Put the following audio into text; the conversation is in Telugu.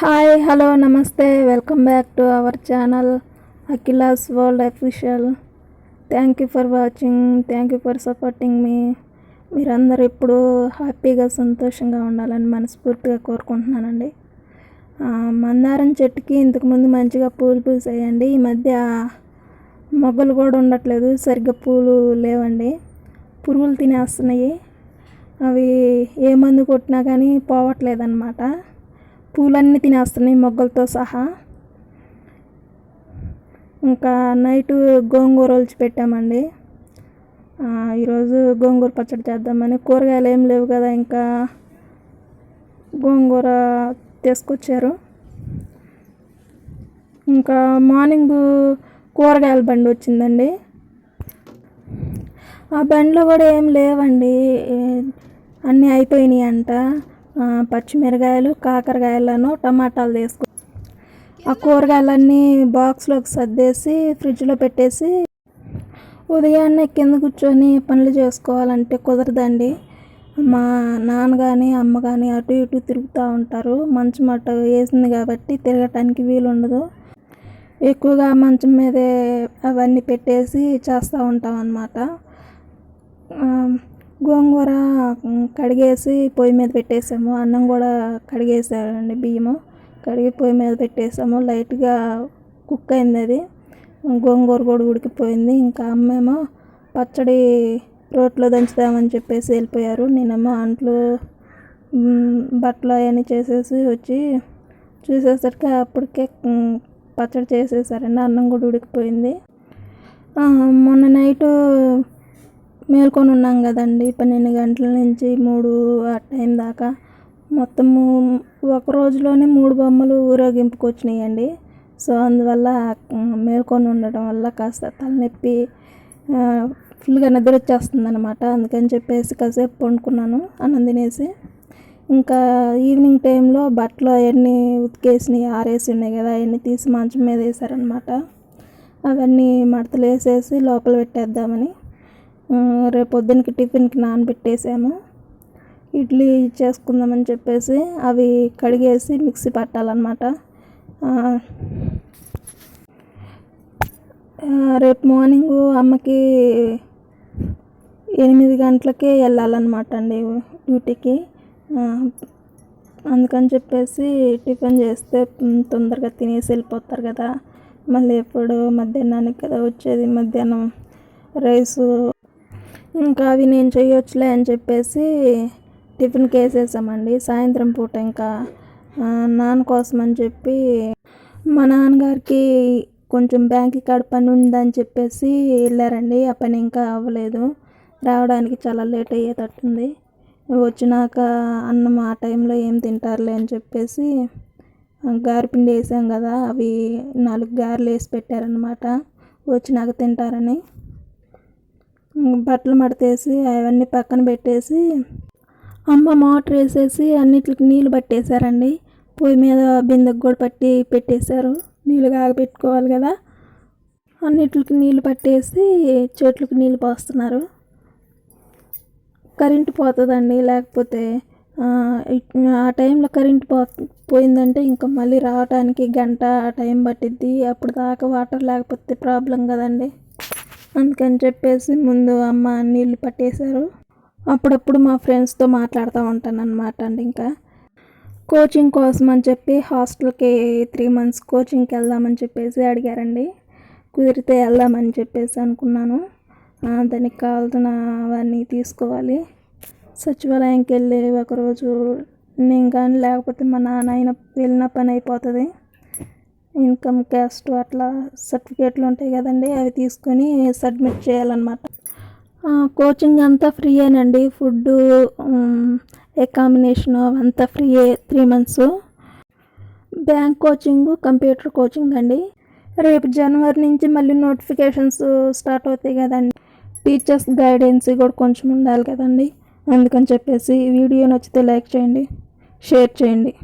Hi hello namaste. Welcome back to our channel Akhila's world official. Thank you for watching thank you for supporting మీ. మీరందరూ ఎప్పుడూ హ్యాపీగా సంతోషంగా ఉండాలని మనస్ఫూర్తిగా కోరుకుంటున్నానండి. మందారం చెట్టుకి ఇంతకుముందు మంచిగా పూలు పూసాయండి. ఈ మధ్య మొగ్గలు కూడా ఉండట్లేదు సరిగ్గా పూలు లేవండి. పురుగులు తినేస్తున్నాయి. అవి ఏ మందు కొట్టినా కానీ పోవట్లేదు అనమాట పూలన్నీ తినేస్తున్నాయి మొగ్గలతో సహా. ఇంకా నైట్ గోంగూర ఒలిచి పెట్టామండి. ఈరోజు గోంగూర పచ్చడి చేద్దామని. కూరగాయలు ఏం లేవు కదా ఇంకా గోంగూర తీసుకొచ్చారు. ఇంకా మార్నింగ్ కూరగాయల బండి వచ్చిందండి. ఆ బండిలో కూడా ఏం లేవండి. అన్నీ అయిపోయినాయి అంట పచ్చిమిరకాయలు కాకరకాయలను టమాటాలు తీసుకు ఆ కూరగాయలన్నీ బాక్స్లోకి సర్దేసి ఫ్రిడ్జ్లో పెట్టేసి ఉదయాన్నే కింద కూర్చొని పనులు చేసుకోవాలంటే కుదరదండి. మా నాన్న కానీ అమ్మ కానీ అటు ఇటు తిరుగుతూ ఉంటారు. మంచం అట్ట వేసింది కాబట్టి తిరగటానికి వీలు ఉండదు. ఎక్కువగా మంచం మీదే అవన్నీ పెట్టేసి చేస్తూ ఉంటాం అన్నమాట. గోంగూర కడిగేసి పొయ్యి మీద పెట్టేసాము. అన్నం కూడా కడిగేసారండి బియ్యము. కడిగి పొయ్యి మీద పెట్టేసాము. లైట్గా కుక్ అయింది అది. గోంగూర కూడా ఉడికిపోయింది. ఇంకా అమ్మేమో పచ్చడి రోట్లో దంచుదామని చెప్పేసి వెళ్ళిపోయారు. నేనేమో అంట్లు బట్టలు అవన్నీ చేసేసి వచ్చి చూసేసరికి అప్పటికే పచ్చడి చేసేసారండి. అన్నం కూడా ఉడికిపోయింది. మొన్న నైటు మేల్కొని ఉన్నాం కదండి. పన్నెండు గంటల నుంచి మూడు ఆ టైం దాకా. మొత్తము ఒక రోజులోనే మూడు బొమ్మలు ఊరేగింపుకి వచ్చినాయండి. సో అందువల్ల మేల్కొని ఉండటం వల్ల కాస్త తలనొప్పి ఫుల్గా నిద్ర వచ్చేస్తుంది అనమాట అందుకని చెప్పేసి కాసేపు పండుకున్నాను అనందినేసి ఇంకా ఈవినింగ్ టైంలో బట్టలు అవన్నీ ఉతికేసినాయి ఆరేసి ఉన్నాయి కదా అవన్నీ తీసి మంచం మీద వేసారనమాట అవన్నీ మడతలు వేసేసి లోపల పెట్టేద్దామని. రేపు పొద్దునకి టిఫిన్కి నానబెట్టేసాము. ఇడ్లీ చేసుకుందామని చెప్పేసి అవి కడిగేసి మిక్సీ పట్టాలన్నమాట. రేపు మార్నింగ్ అమ్మకి ఎనిమిది గంటలకే వెళ్ళాలన్నమాట అండి డ్యూటీకి అందుకని చెప్పేసి టిఫిన్ చేస్తే తొందరగా తినేసి వెళ్ళిపోతారు కదా. మళ్ళీ ఎప్పుడు మధ్యాహ్నానికి కదా వచ్చేది. మధ్యాహ్నం రైసు ఇంకా అవి నేను చేయొచ్చులే అని చెప్పేసి టిఫిన్కి వేసేసామండి సాయంత్రం పూట ఇంకా నాన్న కోసం అని చెప్పి మా నాన్నగారికి కొంచెం బ్యాంక్ కాడ పని ఉందని చెప్పేసి వెళ్ళారండి. ఆ పని ఇంకా అవ్వలేదు. రావడానికి చాలా లేట్ అయ్యేటట్టుంది. వచ్చినాక అన్నం ఆ టైంలో ఏం తింటారులే అని చెప్పేసి గారెపిండి వేసాం కదా అవి నాలుగు గారెలు వేసి పెట్టారనమాట వచ్చినాక తింటారని. బట్టలు మడతేసి అవన్నీ పక్కన పెట్టేసి అమ్మ మోటార్ వేసేసి అన్నిటికి నీళ్ళు పట్టేశారండి. పొయ్యి మీద బిందెకు కూడా పట్టి పెట్టేశారు. నీళ్ళు కాగబెట్టుకోవాలి కదా. అన్నిటికి నీళ్ళు పట్టేసి చెట్లకు నీళ్ళు పోస్తున్నారు. కరెంటు పోతుందండి. లేకపోతే ఆ, టైంలో కరెంటు పో పోయిందంటే ఇంకా మళ్ళీ రావడానికి గంట టైం పట్టిద్ది. అప్పుడు దాకా వాటర్ లేకపోతే ప్రాబ్లం కదండి. అందుకని చెప్పేసి ముందు అమ్మ నీళ్ళు పట్టేశారు. అప్పుడప్పుడు మా ఫ్రెండ్స్తో మాట్లాడుతూ ఉంటాను అనమాట అండి ఇంకా. కోచింగ్ కోసం అని చెప్పి హాస్టల్కి త్రీ మంత్స్ కోచింగ్కి వెళ్దామని చెప్పేసి అడిగారండి. కుదిరితే వెళ్దామని చెప్పేసి అనుకున్నాను. దానికి కావాల్సిన అవన్నీ తీసుకోవాలి. సచివాలయంకి వెళ్ళి ఒకరోజు నేను కానీ లేకపోతే మా నాన్న అయిన వెళ్ళిన పని అయిపోతుంది. ఇన్కమ్ క్యాస్ట్ అట్లా సర్టిఫికేట్లు ఉంటాయి కదండి అవి తీసుకొని సబ్మిట్ చేయాలన్నమాట. కోచింగ్ అంతా ఫ్రీయేనండి. ఫుడ్ ఎకామినేషన్ అంతా ఫ్రీయే three months. Bank coaching computer coaching అండి రేపు జనవరి నుంచి మళ్ళీ నోటిఫికేషన్స్ స్టార్ట్ అవుతాయి కదండి. టీచర్స్ గైడెన్స్ కూడా కొంచెం ఉండాలి కదండి. అందుకని చెప్పేసి వీడియో నచ్చితే లైక్ చేయండి షేర్ చేయండి.